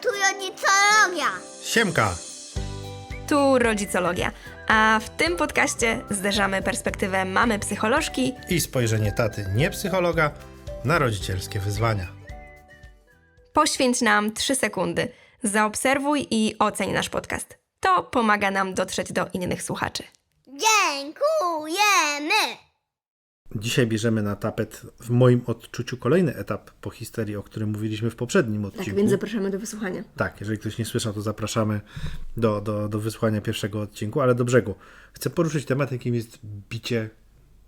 Tu rodzicologia. Siemka! Tu rodzicologia, a w tym podcaście zderzamy perspektywę mamy psycholożki I spojrzenie taty, nie psychologa, na rodzicielskie wyzwania. Poświęć nam 3 sekundy. Zaobserwuj i oceń nasz podcast. To pomaga nam dotrzeć do innych słuchaczy. Dziękujemy. Dzisiaj bierzemy na tapet w moim odczuciu kolejny etap po historii, o którym mówiliśmy w poprzednim odcinku. Tak, więc zapraszamy do wysłuchania. Tak, jeżeli ktoś nie słyszał, to zapraszamy do, do, do wysłuchania pierwszego odcinku, ale do brzegu. Chcę poruszyć temat, jakim jest bicie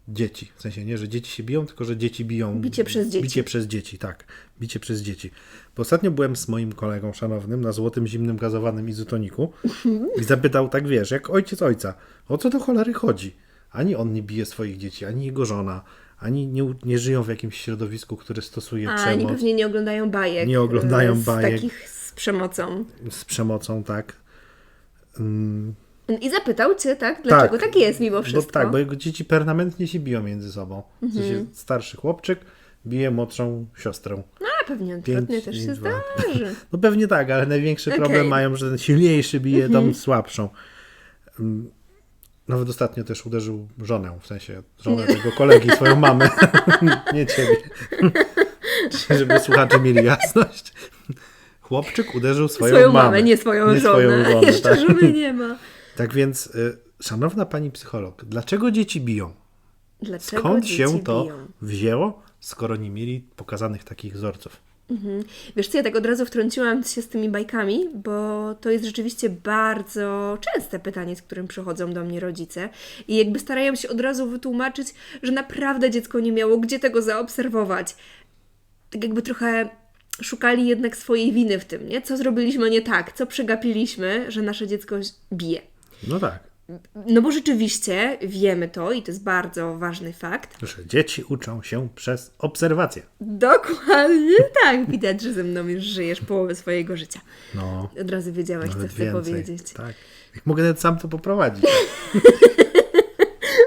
dzieci. W sensie nie, że dzieci się biją, tylko że dzieci biją. Bicie przez dzieci. Bicie przez dzieci, tak. Bicie przez dzieci. Bo ostatnio byłem z moim kolegą szanownym na złotym zimnym gazowanym izotoniku i zapytał, tak wiesz, jak ojciec ojca, o co do cholery chodzi? Ani on nie bije swoich dzieci, ani jego żona, ani nie, nie żyją w jakimś środowisku, które stosuje A przemoc pewnie nie oglądają bajek. Nie oglądają e, z bajek. takich z przemocą. z przemocą, tak. Mm, I zapytał cię, tak? Dlaczego tak, jest mimo Bo wszystko? tak, bo jego dzieci permanentnie się biją między sobą. W sensie Mhm. starszy chłopczyk bije młodszą siostrę. A pewnie odwrotnie Pięć też i się dwa. zdarzy. No pewnie tak, ale największy Okej. problem mają, że ten silniejszy bije Mhm. tą słabszą. Nawet ostatnio też uderzył żonę, w sensie żonę tego kolegi, swoją mamę, nie ciebie. Żeby słuchacze mieli jasność. Chłopczyk uderzył swoją, Swoją mamę, nie swoją nie żonę. Swoją żonę Jeszcze tak. żony nie ma. Tak więc, y, szanowna pani psycholog, dlaczego dzieci biją? Dlaczego Skąd dzieci się to biją? wzięło, skoro nie mieli pokazanych takich wzorców? Wiesz co, ja tak od razu wtrąciłam się z tymi bajkami, bo to jest rzeczywiście bardzo częste pytanie, z którym przychodzą do mnie rodzice i jakby starają się od razu wytłumaczyć, że naprawdę dziecko nie miało gdzie tego zaobserwować. Tak jakby trochę szukali jednak swojej winy w tym, nie? Co zrobiliśmy nie tak, co przegapiliśmy, że nasze dziecko bije. No tak, No bo rzeczywiście wiemy to i to jest bardzo ważny fakt. że dzieci uczą się przez obserwację. Dokładnie tak. Widać, że ze mną już żyjesz połowę swojego życia. No, Od razu wiedziałaś, co chcę więcej. powiedzieć. Tak. Jak mogę nawet sam to poprowadzić.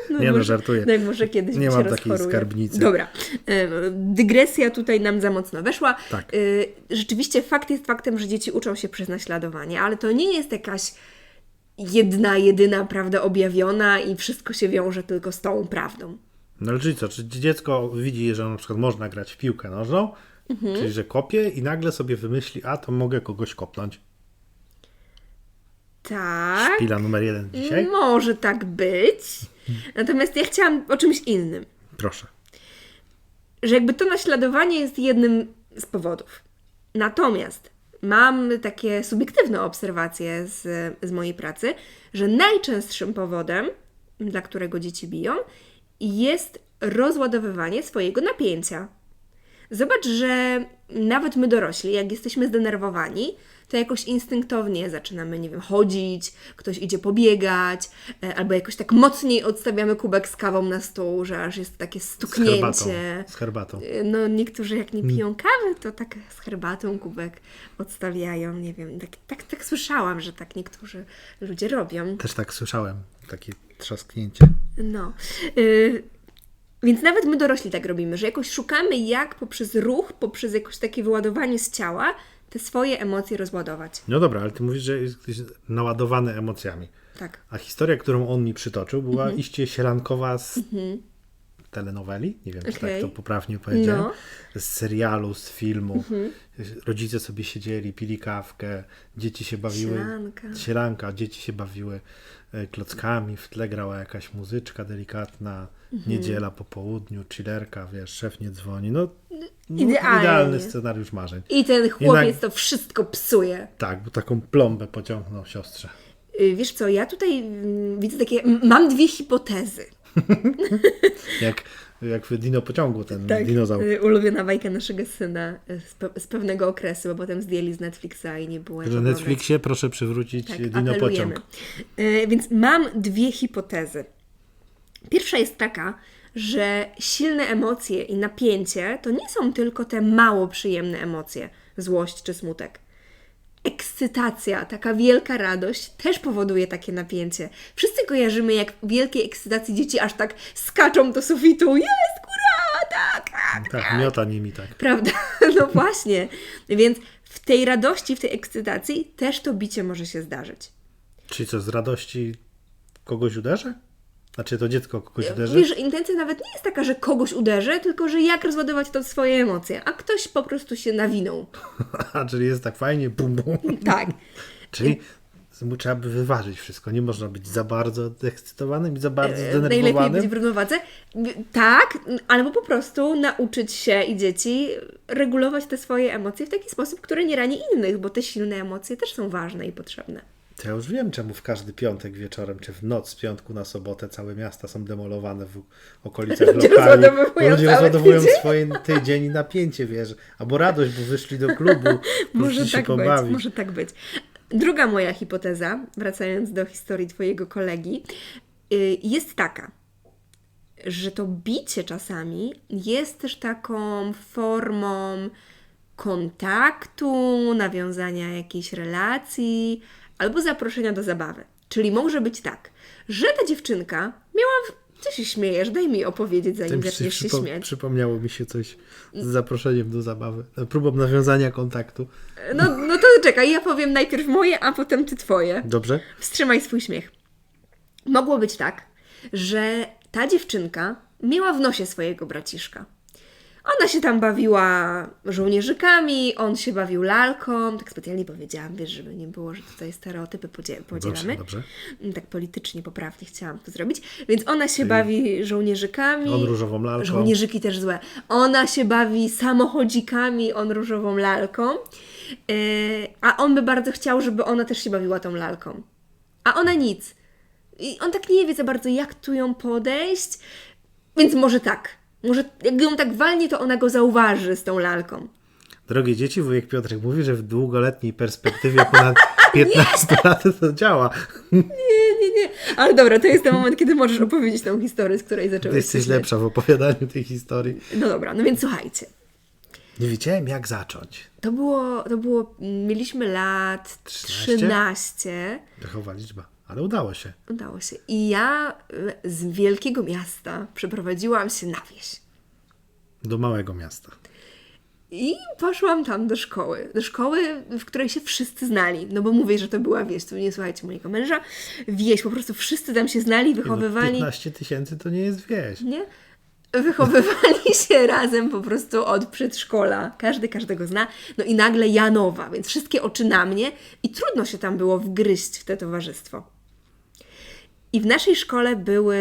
No Nie no, może- żartuję. No jak może kiedyś Nie mam takiej rozchoruję. skarbnicy. Dobra. E, Dygresja tutaj nam za mocno weszła. Tak. E, Rzeczywiście fakt jest faktem, że dzieci uczą się przez naśladowanie, ale to nie jest jakaś jedna, jedyna prawda objawiona i wszystko się wiąże tylko z tą prawdą. No ale czyli co, czy dziecko widzi, że na przykład można grać w piłkę nożną, Mhm. czyli że kopie i nagle sobie wymyśli, a to mogę kogoś kopnąć. Tak. Pila numer jeden dzisiaj? Może tak być. Natomiast ja chciałam o czymś innym. Proszę. że jakby to naśladowanie jest jednym z powodów. Natomiast mam takie subiektywne obserwacje z, z mojej pracy, że najczęstszym powodem, dla którego dzieci biją, jest rozładowywanie swojego napięcia. Zobacz, że nawet my dorośli, jak jesteśmy zdenerwowani, to jakoś instynktownie zaczynamy, nie wiem, chodzić, ktoś idzie pobiegać, e, albo jakoś tak mocniej odstawiamy kubek z kawą na stół, że aż jest takie Z herbatą. stuknięcie. Z herbatą. No niektórzy jak nie piją kawy, to tak z herbatą kubek odstawiają, nie wiem, tak, tak, tak słyszałam, że tak niektórzy ludzie robią. Też tak słyszałem, takie trzasknięcie. No. Y, więc nawet my dorośli tak robimy, że jakoś szukamy, jak poprzez ruch, poprzez jakoś takie wyładowanie z ciała, te swoje emocje rozładować. No dobra, ale ty mówisz, że jesteś naładowany emocjami. Tak. A historia, którą on mi przytoczył, była Mhm. iście sielankowa z telenoweli, nie wiem, czy tak to poprawnie powiedziałem, No. z serialu, z filmu. Mhm. Rodzice sobie siedzieli, pili kawkę, dzieci się bawiły. Sielanka. Sielanka, dzieci się bawiły e, klockami, w tle grała jakaś muzyczka delikatna, Mhm. niedziela po południu, chillerka, wiesz, szef nie dzwoni. No, no idealny scenariusz marzeń. I ten chłopiec Jednak- to wszystko psuje. Tak, bo taką plombę pociągnął siostrze. Y, Wiesz co, ja tutaj mm, widzę takie, mam dwie hipotezy. Jak, jak w dino pociągu ten dinozaur. y, ulubiona bajka naszego syna y, z, pe- z pewnego okresu, bo potem zdjęli z Netflixa i nie było oglądać. Netflixie proszę przywrócić Tak, dino apelujemy. pociąg. Więc mam dwie hipotezy. Pierwsza jest taka, że silne emocje i napięcie to nie są tylko te mało przyjemne emocje, złość czy smutek. Ekscytacja, taka wielka radość też powoduje takie napięcie. Wszyscy kojarzymy, jak w wielkiej ekscytacji dzieci aż tak skaczą do sufitu. Jest, góra, tak, tak, Tak, miota nimi tak. Prawda? No właśnie. Więc w tej radości, w tej ekscytacji też to bicie może się zdarzyć. Czyli co, z radości kogoś uderzę? Znaczy to dziecko kogoś uderzy? Wiesz, że intencja nawet nie jest taka, że kogoś uderzy, tylko że jak rozładować to swoje emocje, a ktoś po prostu się nawinął. Czyli jest tak fajnie, bum, bum. Tak. Czyli trzeba by wyważyć wszystko. Nie można być za bardzo ekscytowanym i za bardzo E, Najlepiej być zdenerwowanym. w równowadze. Tak, albo po prostu nauczyć się i dzieci regulować te swoje emocje w taki sposób, który nie rani innych, bo te silne emocje też są ważne i potrzebne. To ja już wiem, czemu w każdy piątek wieczorem, czy w noc z piątku na sobotę całe miasta są demolowane w okolicach Ludzie lokali. ludzie rozładowują tydzień. swoje tydzień i napięcie, wiesz. Albo radość, bo wyszli do klubu, Może się tak pobawić. być, może tak być. Druga moja hipoteza, wracając do historii Twojego kolegi, y, jest taka, że to bicie czasami jest też taką formą kontaktu, nawiązania jakiejś relacji albo zaproszenia do zabawy. Czyli może być tak, że ta dziewczynka miała. Co się śmiejesz? Daj mi opowiedzieć, zanim Tym zaczniesz się śmiać. przypomniało mi się coś z zaproszeniem do zabawy. Próbą nawiązania kontaktu. No, no to czekaj, ja powiem najpierw moje, a potem ty twoje. Dobrze? Wstrzymaj swój śmiech. Mogło być tak, że ta dziewczynka miała w nosie swojego braciszka. Ona się tam bawiła żołnierzykami, on się bawił lalką. Tak specjalnie powiedziałam, wiesz, żeby nie było, że tutaj stereotypy podzie- podzielamy. Dobrze, dobrze. Tak politycznie, poprawnie chciałam to zrobić. Więc ona się bawi żołnierzykami. On różową lalką. Żołnierzyki też złe. Ona się bawi samochodzikami, on różową lalką. Yy, a on by bardzo chciał, żeby ona też się bawiła tą lalką. A ona nic. I on tak nie wie za bardzo, jak tu ją podejść. Więc może tak. Może jak ją tak walnie, to ona go zauważy z tą lalką. Drogie dzieci, wujek Piotrek mówi, że w długoletniej perspektywie ponad 15 lat to działa. Nie, nie, nie. Ale dobra, to jest ten moment, kiedy możesz opowiedzieć tą historię, z której Ty zaczęłeś jesteś się śmiać. lepsza w opowiadaniu tej historii. No dobra, no więc słuchajcie. Nie wiedziałem, jak zacząć. To było, to było, mieliśmy lat 13? 13. Pechowa liczba, ale udało się. Udało się. I ja y, z wielkiego miasta przeprowadziłam się na wieś. Do małego miasta. I poszłam tam do szkoły. Do szkoły, w której się wszyscy znali. No bo mówię, że to była wieś. Tu nie słuchajcie mojego męża. Wieś, po prostu wszyscy tam się znali, wychowywali. 15 tysięcy to nie jest wieś. Nie? Wychowywali się razem po prostu od przedszkola. Każdy każdego zna. No i nagle ja nowa, więc wszystkie oczy na mnie i trudno się tam było wgryźć w te towarzystwo. I w naszej szkole były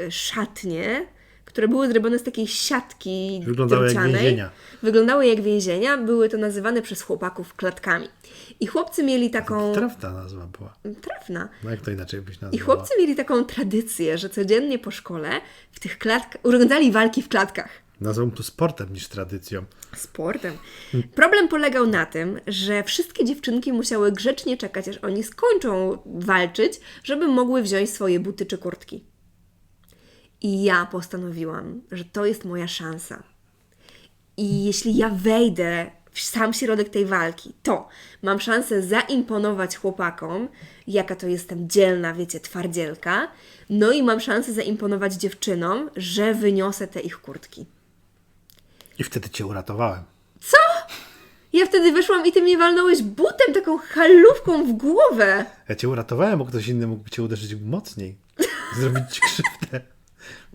y, szatnie, które były zrobione z takiej siatki Wyglądały jak drewnianej. więzienia. Wyglądały jak więzienia. Były to nazywane przez chłopaków klatkami. I chłopcy mieli taką... Trafna nazwa była. Trafna. No jak to inaczej byś I nazwała? chłopcy mieli taką tradycję, że codziennie po szkole w tych klatkach urządzali walki w klatkach. Nazwą to sportem niż tradycją. Sportem. Problem polegał na tym, że wszystkie dziewczynki musiały grzecznie czekać, aż oni skończą walczyć, żeby mogły wziąć swoje buty czy kurtki. I ja postanowiłam, że to jest moja szansa. I jeśli ja wejdę w sam środek tej walki, to mam szansę zaimponować chłopakom, jaka to jestem dzielna, wiecie, twardzielka. No i mam szansę zaimponować dziewczynom, że wyniosę te ich kurtki. I wtedy cię uratowałem. Ja wtedy weszłam i ty mnie walnąłeś butem, taką halówką w głowę. Ja cię uratowałem, bo ktoś inny mógłby cię uderzyć mocniej. Zrobić ci krzywdę.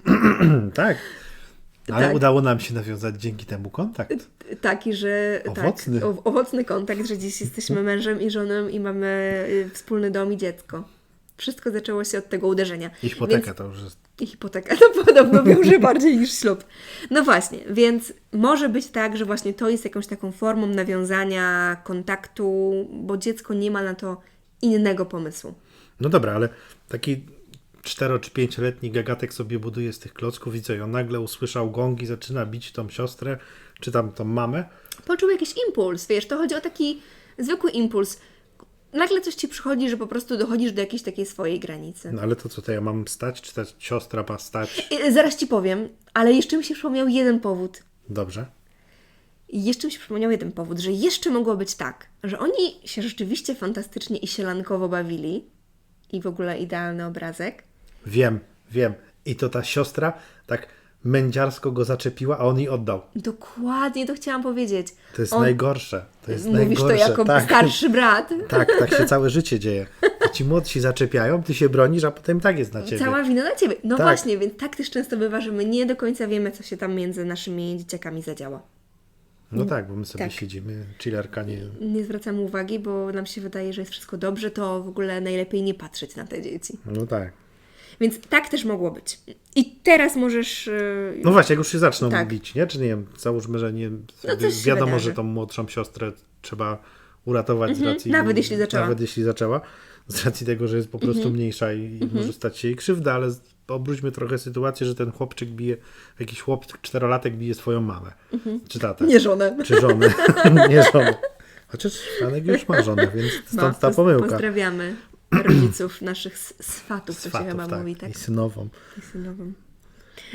tak. Ale Tak. udało nam się nawiązać dzięki temu kontakt. Taki, że. Owocny. Tak, o, owocny kontakt, że dziś jesteśmy mężem i żoną i mamy y, wspólny dom i dziecko. Wszystko zaczęło się od tego uderzenia. I hipoteka Więc, to już jest. I hipoteka to podobno wiąże bardziej niż ślub. No właśnie, więc może być tak, że właśnie to jest jakąś taką formą nawiązania kontaktu, bo dziecko nie ma na to innego pomysłu. No dobra, ale taki cztero czy pięcioletni gagatek sobie buduje z tych klocków i co? I on nagle usłyszał gongi, zaczyna bić tą siostrę, czy tam tą mamę. poczuł jakiś impuls, wiesz, to chodzi o taki zwykły impuls. Nagle coś ci przychodzi, że po prostu dochodzisz do jakiejś takiej swojej granicy. No ale to co, to ja mam stać, czy ta siostra ma stać? I Zaraz ci powiem, ale jeszcze mi się przypomniał jeden powód. Dobrze. I jeszcze mi się przypomniał jeden powód, że jeszcze mogło być tak, że oni się rzeczywiście fantastycznie i sielankowo bawili i w ogóle idealny obrazek. Wiem, wiem. I to ta siostra tak mędziarsko go zaczepiła, a on jej oddał. Dokładnie to chciałam powiedzieć. To jest On- najgorsze. To jest Mówisz najgorsze. to jako tak. starszy brat. Tak, tak się całe życie dzieje. Ci młodsi zaczepiają, ty się bronisz, a potem tak jest na ciebie. Cała wina na ciebie. No Tak. właśnie, więc tak też często bywa, że my nie do końca wiemy, co się tam między naszymi dzieciakami zadziało. No tak, bo my sobie Tak. siedzimy, chillerka nie... Nie zwracamy uwagi, bo nam się wydaje, że jest wszystko dobrze, to w ogóle najlepiej nie patrzeć na te dzieci. No tak. Więc tak też mogło być. I teraz możesz. yy, No właśnie, jak już się zaczną Tak. bić, nie? Czy nie wiem, załóżmy, że nie... się wiadomo, wydarzy. że tą młodszą siostrę trzeba uratować z racji... Mhm. Nawet jeśli zaczęła. Mhm. Nawet jeśli zaczęła. Z racji tego, że jest po prostu mniejsza i, i może stać się jej krzywda, ale obróćmy trochę sytuację, że ten chłopczyk bije, jakiś chłop czterolatek bije swoją mamę. Czy tatę. Mhm. Nie żonę. Czy żonę. nie żonę. Chociaż Franek już ma żonę, więc stąd ta No, pomyłka. Pozdrawiamy rodziców naszych s- swatów, to się Swatów, chyba tak, mówi, tak? I synową. I synową.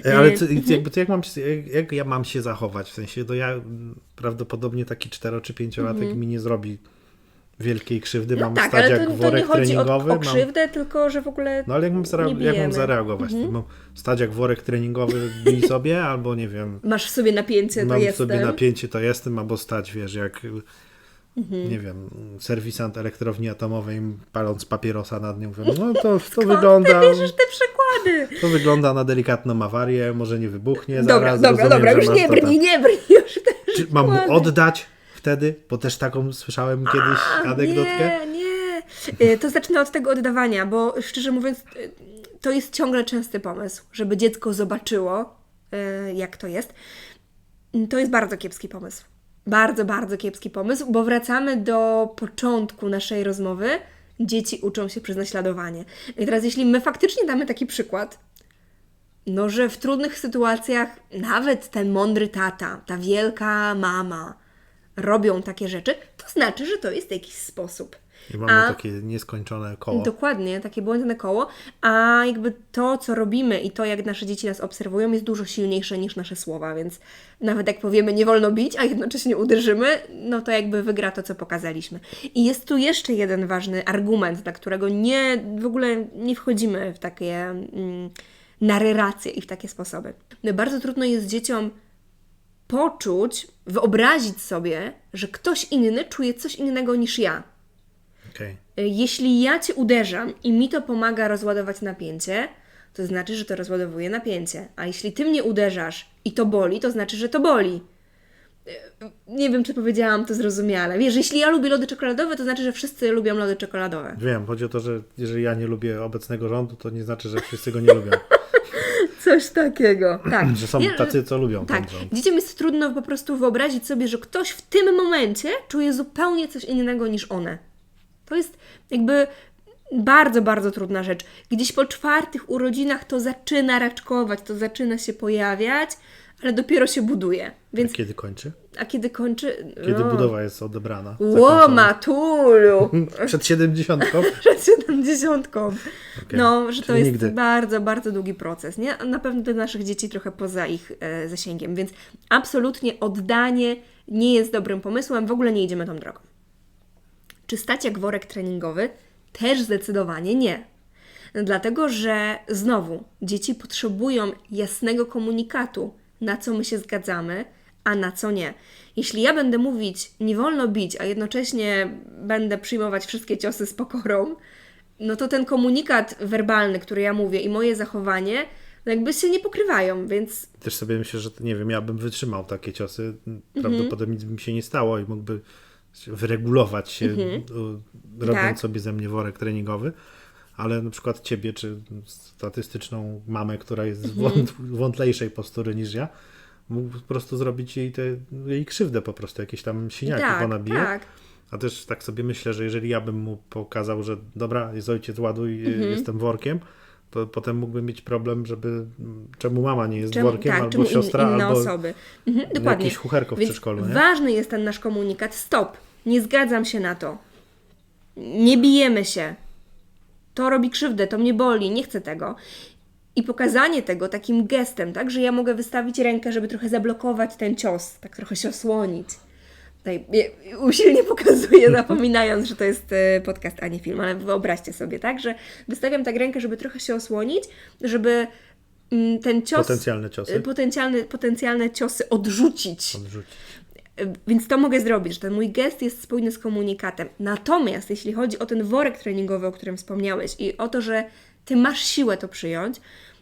E, Ale E, co, jakby to jak, mam, jak, ja mam się zachować? W sensie, to ja mm, prawdopodobnie taki cztero czy pięciolatek mi nie zrobi wielkiej krzywdy. Mhm. No mam tak, stać jak to, to worek nie chodzi o, treningowy. o mam... krzywdę, tylko że w ogóle. No ale jak mam, jak mam bijemy. Mhm. zareagować? Mam stać jak worek treningowy, bij sobie, albo nie wiem, Masz w sobie napięcie, to mam jestem. sobie napięcie, to jestem, albo stać, wiesz, jak Mhm. nie wiem, serwisant elektrowni atomowej paląc papierosa nad nią. Mówię, no to, to wygląda... Bierzesz te przykłady. To wygląda na delikatną awarię, może nie wybuchnie. Dobra, zaraz dobra, rozumiem, dobra, już nie brnij, tam. nie brnij już te Czy mam mu oddać wtedy? Bo też taką słyszałem kiedyś A, anegdotkę. Nie, nie. To zacznę od tego oddawania, bo szczerze mówiąc, y, to jest ciągle częsty pomysł, żeby dziecko zobaczyło, y, jak to jest. To jest bardzo kiepski pomysł. Bardzo, bardzo kiepski pomysł, bo wracamy do początku naszej rozmowy. Dzieci uczą się przez naśladowanie. I teraz, jeśli my faktycznie damy taki przykład, no, że w trudnych sytuacjach nawet ten mądry tata, ta wielka mama robią takie rzeczy, to znaczy, że to jest jakiś sposób. I mamy A- takie nieskończone koło. Dokładnie, takie błędne koło, a jakby to, co robimy i to, jak nasze dzieci nas obserwują, jest dużo silniejsze niż nasze słowa, więc nawet jak powiemy nie wolno bić, a jednocześnie uderzymy, no to jakby wygra to, co pokazaliśmy. I jest tu jeszcze jeden ważny argument, dla którego nie, w ogóle nie wchodzimy w takie mm, narracje i w takie sposoby. No, bardzo trudno jest dzieciom poczuć, wyobrazić sobie, że ktoś inny czuje coś innego niż ja. Okej. Jeśli ja cię uderzam i mi to pomaga rozładować napięcie, to znaczy, że to rozładowuje napięcie. A jeśli ty mnie uderzasz i to boli, to znaczy, że to boli. E, Nie wiem, czy powiedziałam to zrozumiale. Wiesz, jeśli ja lubię lody czekoladowe, to znaczy, że wszyscy lubią lody czekoladowe. Wiem, chodzi o to, że jeżeli ja nie lubię obecnego rządu, to nie znaczy, że wszyscy go nie lubią. Coś takiego. Tak. Że są tacy, co lubią Tak. Dzieciom jest trudno po prostu wyobrazić sobie, że ktoś w tym momencie czuje zupełnie coś innego niż one. To jest jakby bardzo, bardzo trudna rzecz. Gdzieś po czwartych urodzinach to zaczyna raczkować, to zaczyna się pojawiać, ale dopiero się buduje. Więc, Kiedy kończy? a kiedy kończy... Kiedy no. budowa jest odebrana? Ło, zakończona? matulu! Przed siedemdziesiątką? Przed siedemdziesiątką. Okej. No, że to Czyli jest nigdy. bardzo, bardzo długi proces, nie? A Na pewno dla naszych dzieci trochę poza ich e, zasięgiem, więc absolutnie oddanie nie jest dobrym pomysłem, w ogóle nie idziemy tą drogą. Czy stać jak worek treningowy? Też zdecydowanie nie. Dlatego, że znowu dzieci potrzebują jasnego komunikatu, na co my się zgadzamy, a na co nie. Jeśli ja będę mówić, nie wolno bić, a jednocześnie będę przyjmować wszystkie ciosy z pokorą, no to ten komunikat werbalny, który ja mówię i moje zachowanie, no jakby się nie pokrywają, więc Też sobie myślę, że nie wiem, ja bym wytrzymał takie ciosy. Mhm. Prawdopodobnie nic by mi się nie stało i mógłby wyregulować się, Mhm. robiąc Tak. sobie ze mnie worek treningowy. Ale na przykład ciebie, czy statystyczną mamę, która jest z Mhm. wąt, wątlejszej postury niż ja, mógł po prostu zrobić jej, te, jej krzywdę po prostu, jakieś tam siniaki tak, ponabije. tak. A też tak sobie myślę, że jeżeli ja bym mu pokazał, że dobra, jest ojciec ładuj, Mhm. jestem workiem, to potem mógłbym mieć problem, żeby czemu mama nie jest Czemu- workiem, tak, albo czemu in- siostra, inne albo osoby. Mhm, dokładnie. jakieś chucherko w Więc przedszkolu, nie? Ważny jest ten nasz komunikat. Stop. Nie zgadzam się na to. Nie bijemy się. To robi krzywdę, to mnie boli, nie chcę tego. I pokazanie tego takim gestem, tak, że ja mogę wystawić rękę, żeby trochę zablokować ten cios, tak trochę się osłonić. Tutaj usilnie pokazuję, zapominając, że to jest e, podcast, a nie film, ale wyobraźcie sobie, tak, że wystawiam tak rękę, żeby trochę się osłonić, żeby mm, ten cios, Potencjalne ciosy. potencjalne, potencjalne ciosy odrzucić. Odrzucić. Więc to mogę zrobić, że ten mój gest jest spójny z komunikatem. Natomiast jeśli chodzi o ten worek treningowy, o którym wspomniałeś i o to, że ty masz siłę to przyjąć,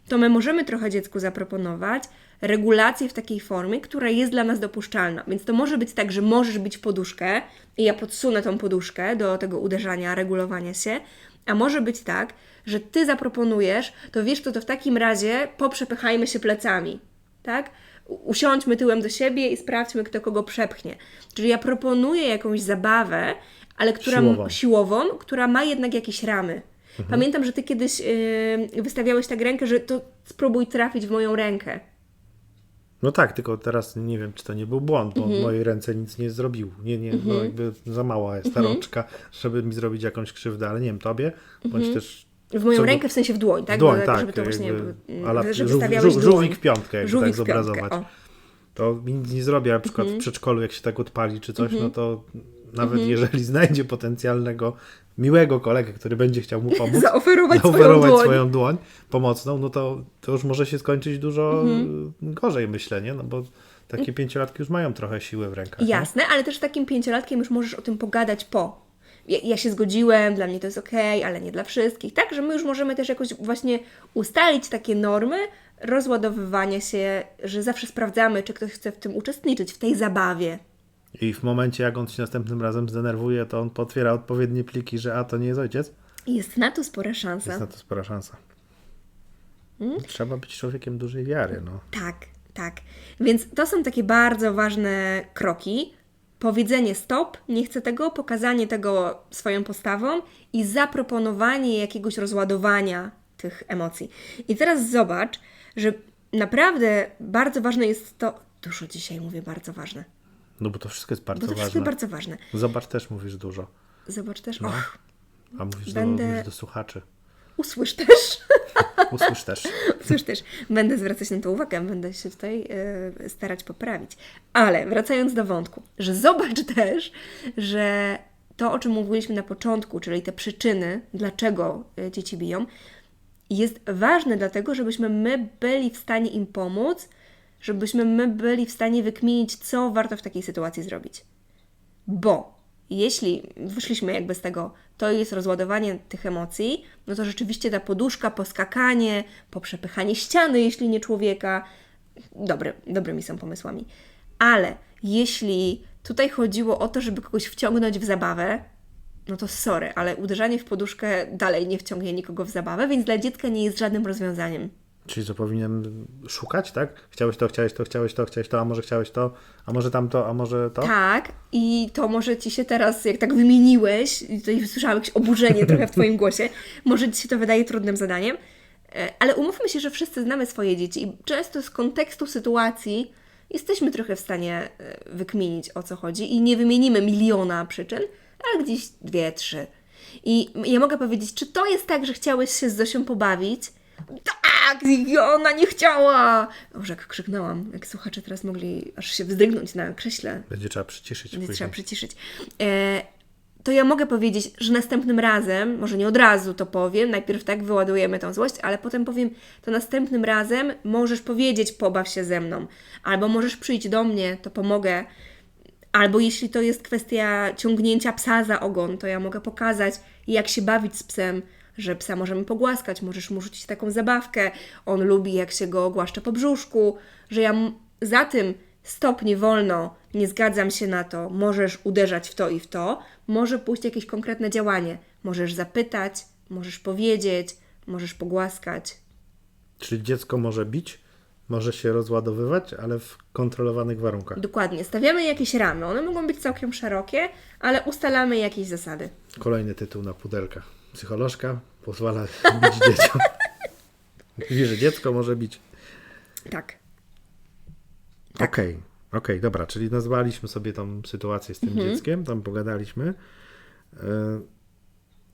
to my możemy trochę dziecku zaproponować regulację w takiej formie, która jest dla nas dopuszczalna. Więc to może być tak, że możesz bić w poduszkę i ja podsunę tą poduszkę do tego uderzania, regulowania się, a może być tak, że ty zaproponujesz, to wiesz, to, to w takim razie poprzepychajmy się plecami, tak? Usiądźmy tyłem do siebie i sprawdźmy, kto kogo przepchnie. Czyli ja proponuję jakąś zabawę, ale która Siłową. siłową która ma jednak jakieś ramy. Pamiętam, że ty kiedyś yy, wystawiałeś tak rękę, że to spróbuj trafić w moją rękę. No tak, tylko teraz nie wiem, czy to nie był błąd, bo Mhm. w mojej ręce nic nie zrobił. Nie, nie, no jakby za mała jest ta Mhm. rączka, żeby mi zrobić jakąś krzywdę, ale nie wiem, tobie, bądź też W moją Co rękę, w sensie w dłoń, tak? w dłoń, Bo tak, żeby to właśnie, mm, ala żeby żół- żół- żółwik w piątkę, jakby Żółwik tak piątkę, zobrazować. o. To mi nic nie zrobię, na przykład Mhm. w przedszkolu, jak się tak odpali czy coś, no to nawet jeżeli znajdzie potencjalnego, miłego kolegę, który będzie chciał mu pomóc, Zaoferować swoją zaoferować dłoń. swoją dłoń pomocną, no to, to już może się skończyć dużo Mhm. gorzej, myślę, nie? No bo takie pięciolatki już mają trochę siły w rękach. nie? Jasne, ale też takim pięciolatkiem już możesz o tym pogadać po. Ja, ja się zgodziłem, dla mnie to jest okej, ale nie dla wszystkich. Tak, że my już możemy też jakoś właśnie ustalić takie normy rozładowywania się, że zawsze sprawdzamy, czy ktoś chce w tym uczestniczyć, w tej zabawie. I w momencie, jak on się następnym razem zdenerwuje, to on potwiera odpowiednie pliki, że a, to nie jest ojciec. Jest na to spora szansa. Jest na to spora szansa. Hmm? Trzeba być człowiekiem dużej wiary, no. Tak, tak. Więc to są takie bardzo ważne kroki. Powiedzenie stop, nie chcę tego, pokazanie tego swoją postawą i zaproponowanie jakiegoś rozładowania tych emocji. I teraz zobacz, że naprawdę bardzo ważne jest to. Dużo dzisiaj mówię bardzo ważne. No bo to wszystko jest Bo bardzo to wszystko ważne. jest bardzo ważne. Zobacz, też mówisz dużo. Zobacz też. No. Och, A mówisz, Będę- do, mówisz do słuchaczy. usłysz też. Usłysz też. Cóż też, będę zwracać na to uwagę, będę się tutaj e, starać poprawić. Ale wracając do wątku, że zobacz też, że to, o czym mówiliśmy na początku, czyli te przyczyny, dlaczego e, dzieci biją, jest ważne dlatego, żebyśmy my byli w stanie im pomóc, żebyśmy my byli w stanie wykminić, co warto w takiej sytuacji zrobić. Bo jeśli wyszliśmy jakby z tego, to jest rozładowanie tych emocji, no to rzeczywiście ta poduszka, poskakanie, poprzepychanie ściany, jeśli nie człowieka, dobre, dobrymi są pomysłami. Ale jeśli tutaj chodziło o to, żeby kogoś wciągnąć w zabawę, no to sorry, ale uderzanie w poduszkę dalej nie wciągnie nikogo w zabawę, więc dla dziecka nie jest żadnym rozwiązaniem. Czyli co powinienem szukać, tak? Chciałeś to, chciałeś to, chciałeś to, chciałeś to, a może chciałeś to, a może tamto, a może to? Tak, i to może Ci się teraz, jak tak wymieniłeś, i tutaj słyszałam jakieś oburzenie trochę w Twoim głosie, może Ci się to wydaje trudnym zadaniem, e, ale umówmy się, że wszyscy znamy swoje dzieci i często z kontekstu sytuacji jesteśmy trochę w stanie e, wykminić o co chodzi i nie wymienimy miliona przyczyn, ale gdzieś dwie, trzy. I ja mogę powiedzieć, czy to jest tak, że chciałeś się z Zosią pobawić? Tak, ona nie chciała! Boże, jak krzyknęłam, jak słuchacze teraz mogli aż się wzdrygnąć na krześle. Będzie trzeba przyciszyć Będzie później. trzeba przyciszyć. E, to ja mogę powiedzieć, że następnym razem, może nie od razu to powiem, najpierw tak wyładujemy tą złość, ale potem powiem, to następnym razem możesz powiedzieć, pobaw się ze mną, albo możesz przyjść do mnie, to pomogę. Albo jeśli to jest kwestia ciągnięcia psa za ogon, to ja mogę pokazać, jak się bawić z psem, że psa możemy pogłaskać, możesz mu rzucić taką zabawkę, on lubi jak się go głaszcze po brzuszku, że ja za tym stop, nie wolno, nie zgadzam się na to, możesz uderzać w to i w to, może pójść jakieś konkretne działanie. Możesz zapytać, możesz powiedzieć, możesz pogłaskać. Czyli dziecko może bić, może się rozładowywać, ale w kontrolowanych warunkach. Dokładnie, stawiamy jakieś ramy. One mogą być całkiem szerokie, ale ustalamy jakieś zasady. Kolejny tytuł na pudelkach. Psycholożka pozwala bić dzieciom. Mówi, że dziecko może bić. Tak. Okej, okej, dobra, czyli nazwaliśmy sobie tą sytuację z tym Mhm. dzieckiem, tam pogadaliśmy. E,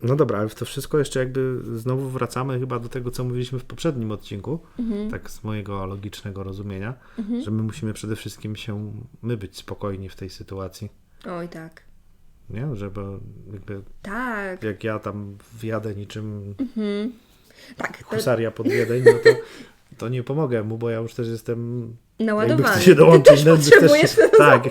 No dobra, ale w to wszystko jeszcze jakby znowu wracamy chyba do tego, co mówiliśmy w poprzednim odcinku, Mhm. tak z mojego logicznego rozumienia, że my musimy przede wszystkim się, my być spokojni w tej sytuacji, Oj, tak. Nie? Żeby jakby, Tak, jak ja tam wjadę niczym tak. To, husaria pod Wiedeń, no to, to nie pomogę mu, bo ja już też jestem. Jakby Naładowany. chcę się dołączyć. Ty no, też potrzebujesz też, tak,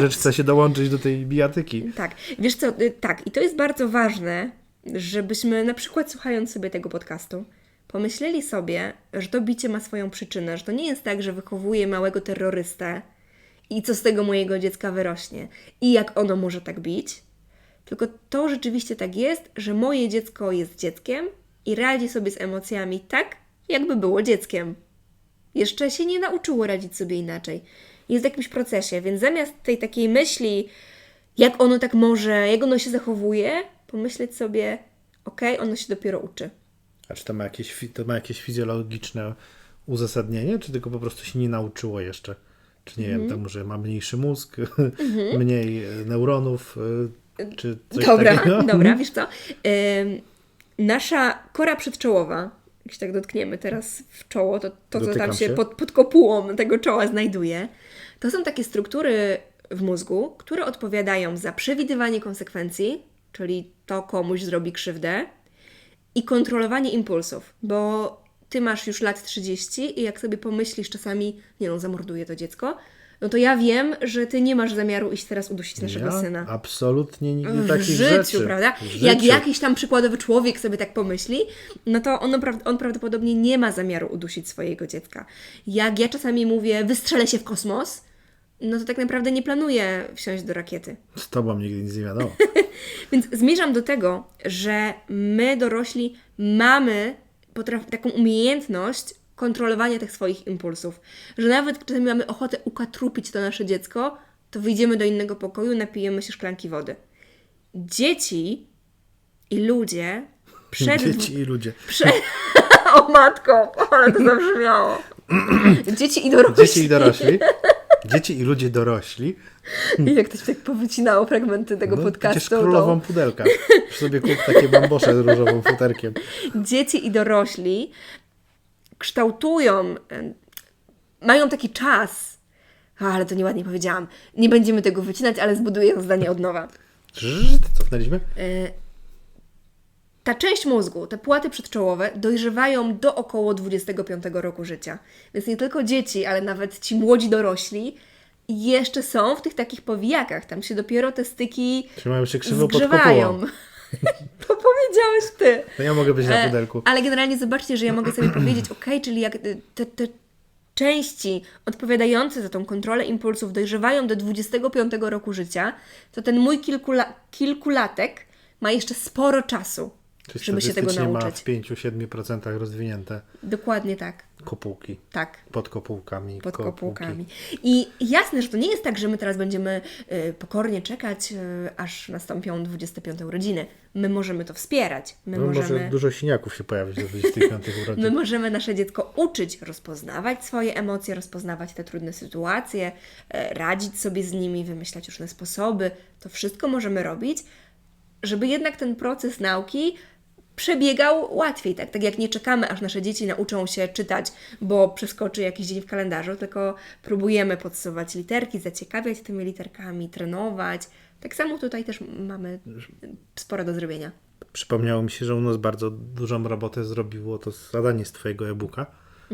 rzeczy chcę się dołączyć do tej bijatyki. Tak, wiesz co, y, tak, i to jest bardzo ważne, żebyśmy na przykład słuchając sobie tego podcastu, pomyśleli sobie, że to bicie ma swoją przyczynę, że to nie jest tak, że wychowuję małego terrorystę i co z tego mojego dziecka wyrośnie i jak ono może tak bić, tylko to rzeczywiście tak jest, że moje dziecko jest dzieckiem i radzi sobie z emocjami tak, jakby było dzieckiem. Jeszcze się nie nauczyło radzić sobie inaczej. Jest w jakimś procesie, więc zamiast tej takiej myśli, jak ono tak może, jak ono się zachowuje, pomyśleć sobie, okej, ono się dopiero uczy. A czy to ma, jakieś, to ma jakieś fizjologiczne uzasadnienie, czy tylko po prostu się nie nauczyło jeszcze? Czy nie Mhm. wiem, to może ma mniejszy mózg, mniej e, neuronów, e, czy coś Dobra, takiego? dobra, wiesz co? Nasza kora przedczołowa, jak się tak dotkniemy teraz w czoło, to, to co tam się, się. Pod, pod kopułą tego czoła znajduje, to są takie struktury w mózgu, które odpowiadają za przewidywanie konsekwencji, czyli to komuś zrobi krzywdę, i kontrolowanie impulsów, bo ty masz już lat 30 i jak sobie pomyślisz czasami, nie no, zamorduję to dziecko, no to ja wiem, że ty nie masz zamiaru iść teraz udusić naszego ja syna absolutnie nigdy w takich życiu, rzeczy. prawda? W Jak życiu. jakiś tam przykładowy człowiek sobie tak pomyśli, no to on, on prawdopodobnie nie ma zamiaru udusić swojego dziecka. Jak ja czasami mówię, wystrzelę się w kosmos, no to tak naprawdę nie planuję wsiąść do rakiety. Z tobą nigdy nic nie wiadomo. Więc zmierzam do tego, że my dorośli mamy potraf- taką umiejętność kontrolowania tych swoich impulsów. Że nawet czasami mamy ochotę ukatrupić to nasze dziecko, to wyjdziemy do innego pokoju, napijemy się szklanki wody. Dzieci i ludzie przed... Dzieci i ludzie. Prze... o matko, ale to zabrzmiało. Dzieci i dorośli. Dzieci i dorośli. Dzieci i ludzie dorośli. I jak to się tak powycinało fragmenty tego No, podcastu. przecież to- królową pudelka. Już sobie kup takie bambosze z różowym futerkiem. dzieci i dorośli kształtują, mają taki czas. A, ale to nieładnie powiedziałam. Nie będziemy tego wycinać, ale zbuduję zdanie od nowa. Cofnęliśmy? E, Ta część mózgu, te płaty przedczołowe, dojrzewają do około 25 roku życia. Więc nie tylko dzieci, ale nawet ci młodzi dorośli jeszcze są w tych takich powijakach. Tam się dopiero te styki Trzymają się krzywo pod zgrzewają. kopułą. to powiedziałeś ty. To ja mogę być na E, pudelku. Ale generalnie zobaczcie, że ja mogę sobie powiedzieć, ok, czyli jak te, te części odpowiadające za tą kontrolę impulsów dojrzewają do 25 roku życia, to ten mój kilkula, kilkulatek ma jeszcze sporo czasu, Czyli żeby się tego nauczyć. ma w 5-7% rozwinięte Dokładnie tak. kopułki. Tak. Pod kopułkami. Pod kopułkami. I jasne, że to nie jest tak, że my teraz będziemy y, pokornie czekać, y, aż nastąpią 25 urodziny. My możemy to wspierać. My No, możemy... Może dużo siniaków się pojawić do 25 urodzin. My możemy nasze dziecko uczyć rozpoznawać swoje emocje, rozpoznawać te trudne sytuacje, e, radzić sobie z nimi, wymyślać różne sposoby. To wszystko możemy robić, żeby jednak ten proces nauki przebiegał łatwiej, tak? Tak jak nie czekamy, aż nasze dzieci nauczą się czytać, bo przeskoczy jakiś dzień w kalendarzu, tylko próbujemy podsuwać literki, zaciekawiać tymi literkami, trenować. Tak samo tutaj też mamy sporo do zrobienia. Przypomniało mi się, że u nas bardzo dużą robotę zrobiło to zadanie z Twojego e-booka.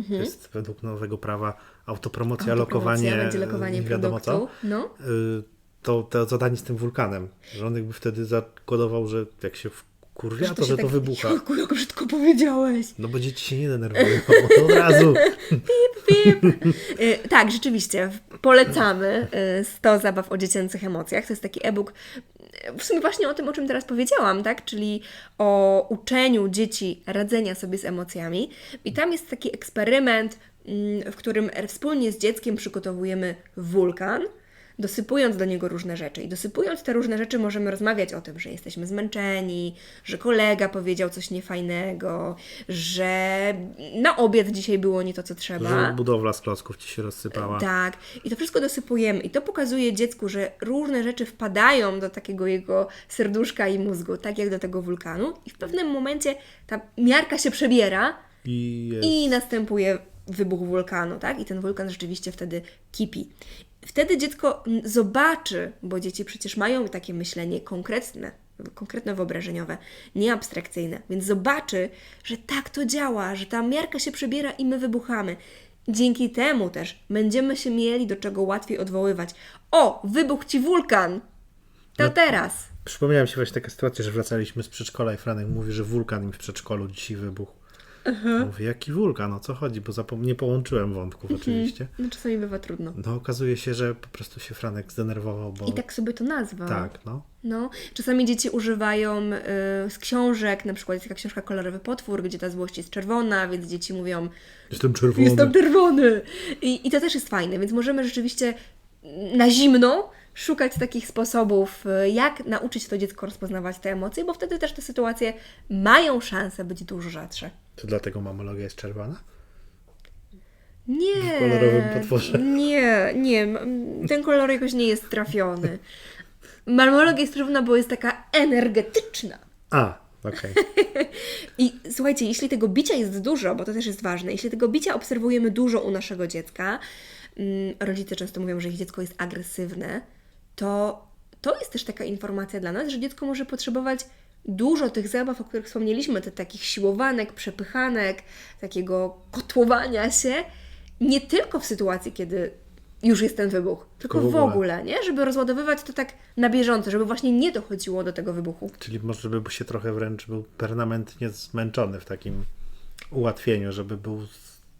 To jest według nowego prawa autopromocja, Mhm. Autopromocja, lokowanie, będzie lokowanie nie wiadomo produktu. co. No. Y, To, to zadanie z tym wulkanem, że on jakby wtedy zakodował, że jak się wkurwia, to, się że to tak- wybucha. Jejku, jak brzydko powiedziałeś. No bo dzieci się nie denerwują od razu. Pip. Y, tak, rzeczywiście. Polecamy y, 100 zabaw o dziecięcych emocjach. To jest taki e-book y, w sumie właśnie o tym, o czym teraz powiedziałam, tak? Czyli o uczeniu dzieci radzenia sobie z emocjami. I tam jest taki eksperyment, mm, w którym wspólnie z dzieckiem przygotowujemy wulkan. Dosypując do niego różne rzeczy. I dosypując te różne rzeczy, możemy rozmawiać o tym, że jesteśmy zmęczeni, że kolega powiedział coś niefajnego, że na obiad dzisiaj było nie to, co trzeba. Że budowla z klocków ci się rozsypała. Tak, i to wszystko dosypujemy. I to pokazuje dziecku, że różne rzeczy wpadają do takiego jego serduszka i mózgu, tak jak do tego wulkanu. I w pewnym momencie ta miarka się przebiera I i następuje wybuch wulkanu, tak? I ten wulkan rzeczywiście wtedy kipi. Wtedy dziecko zobaczy, bo dzieci przecież mają takie myślenie konkretne, konkretne wyobrażeniowe, nie abstrakcyjne, więc zobaczy, że tak to działa, że ta miarka się przebiera i my wybuchamy. Dzięki temu też będziemy się mieli do czego łatwiej odwoływać. O, wybuchł ci wulkan! To teraz. Przypomniała mi się właśnie taka sytuacja, że wracaliśmy z przedszkola i Franek mówi, że wulkan mi w przedszkolu dzisiaj wybuchł. Mówię, jaki wulkan, o co chodzi? Bo zapom- nie połączyłem wątków oczywiście. No, czasami bywa trudno. No okazuje się, że po prostu się Franek zdenerwował, bo... I tak sobie to nazwał. Tak, no. No, czasami dzieci używają y, z książek, na przykład jest taka książka Kolorowy Potwór, gdzie ta złość jest czerwona, więc dzieci mówią Jestem czerwony. Jestem czerwony! I, I to też jest fajne, więc możemy rzeczywiście na zimno szukać takich sposobów, y, jak nauczyć to dziecko rozpoznawać te emocje, bo wtedy też te sytuacje mają szansę być dużo rzadsze. To dlatego mamologia jest czerwona? Nie. W kolorowym potworze. Nie, nie. Ten kolor jakoś nie jest trafiony. Marmologia jest czerwona, bo jest taka energetyczna. A, okej. I słuchajcie, jeśli tego bicia jest dużo, bo to też jest ważne, jeśli tego bicia obserwujemy dużo u naszego dziecka, mm, rodzice często mówią, że ich dziecko jest agresywne, to to jest też taka informacja dla nas, że dziecko może potrzebować dużo tych zabaw, o których wspomnieliśmy, te takich siłowanek, przepychanek, takiego kotłowania się, nie tylko w sytuacji, kiedy już jest ten wybuch, tylko w w ogóle. ogóle, nie? Żeby rozładowywać to tak na bieżąco, żeby właśnie nie dochodziło do tego wybuchu. Czyli może by się trochę wręcz był permanentnie zmęczony w takim ułatwieniu, żeby był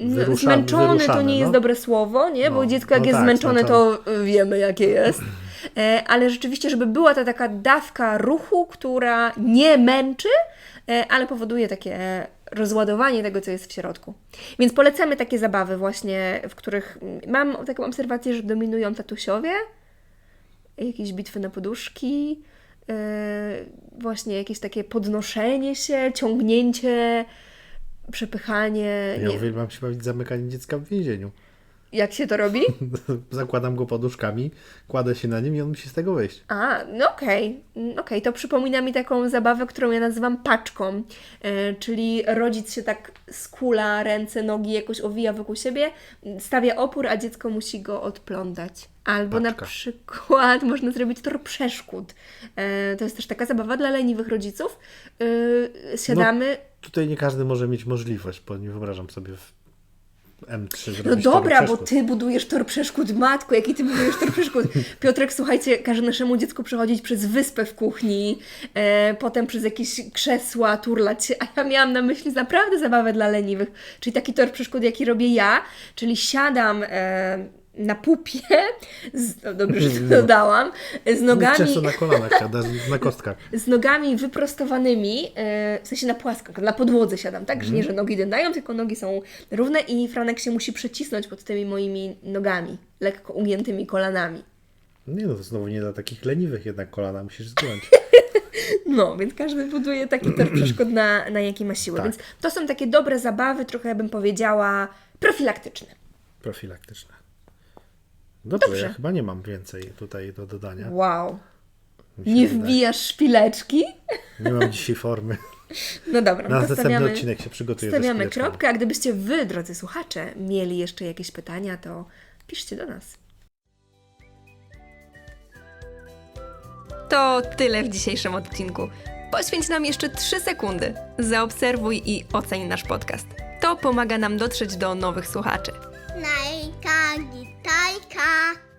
wyruszany, Zmęczony to wyruszany, nie jest no. dobre słowo, nie? Bo No, dziecko jak no jest tak, zmęczone, to y, wiemy jakie jest. E, ale rzeczywiście, żeby była ta taka dawka ruchu, która nie męczy, e, ale powoduje takie rozładowanie tego, co jest w środku. Więc polecamy takie zabawy właśnie, w których mam taką obserwację, że dominują tatusiowie, jakieś bitwy na poduszki, e, właśnie jakieś takie podnoszenie się, ciągnięcie, przepychanie. Ja nie- uwielbiam się bawić zamykanie dziecka w więzieniu. Jak się to robi? Zakładam go poduszkami, kładę się na nim i on musi z tego wyjść. A, no okej, Mm, okej, to przypomina mi taką zabawę, którą ja nazywam paczką, e, czyli rodzic się tak skula, ręce, nogi jakoś owija wokół siebie, stawia opór, a dziecko musi go odplątać. Albo na Paczka. przykład można zrobić tor przeszkód. E, to jest też taka zabawa dla leniwych rodziców. E, siadamy, Tutaj nie każdy może mieć możliwość, bo nie wyobrażam sobie w M3 zrobić No dobra, bo ty budujesz tor przeszkód, matko, jaki ty budujesz tor przeszkód. Piotrek, słuchajcie, każe naszemu dziecku przechodzić przez wyspę w kuchni, e, potem przez jakieś krzesła, turlać się, a ja miałam na myśli naprawdę zabawę dla leniwych, czyli taki tor przeszkód, jaki robię ja, czyli siadam e, na pupie, z, no dobrze, że to dodałam, z nogami Często na kolanach siada, z- na kostkach. z nogami wyprostowanymi, e, w sensie na płasko, na podłodze siadam, tak? Że nie, że nogi dędają, tylko nogi są równe i Franek się musi przecisnąć pod tymi moimi nogami, lekko ugiętymi kolanami. Nie no, to znowu nie dla takich leniwych jednak kolana musisz zgiąć. No, więc każdy buduje taki tor przeszkód na, na jaki ma siłę. Tak. Więc to są takie dobre zabawy, trochę bym powiedziała profilaktyczne. Profilaktyczne. Dobrze, Dobrze. ja chyba nie mam więcej tutaj do dodania. Wow. mi się Nie wydaje. wbijasz szpileczki? Nie mam dzisiaj formy. No dobra, Na to następny stawiamy, odcinek się przygotuję ze stawiamy kropkę, a gdybyście Wy, drodzy słuchacze, mieli jeszcze jakieś pytania, to piszcie do nas. To tyle w dzisiejszym odcinku. Poświęć nam jeszcze 3 sekundy. Zaobserwuj i oceń nasz podcast. To pomaga nam dotrzeć do nowych słuchaczy. Najka, たいか。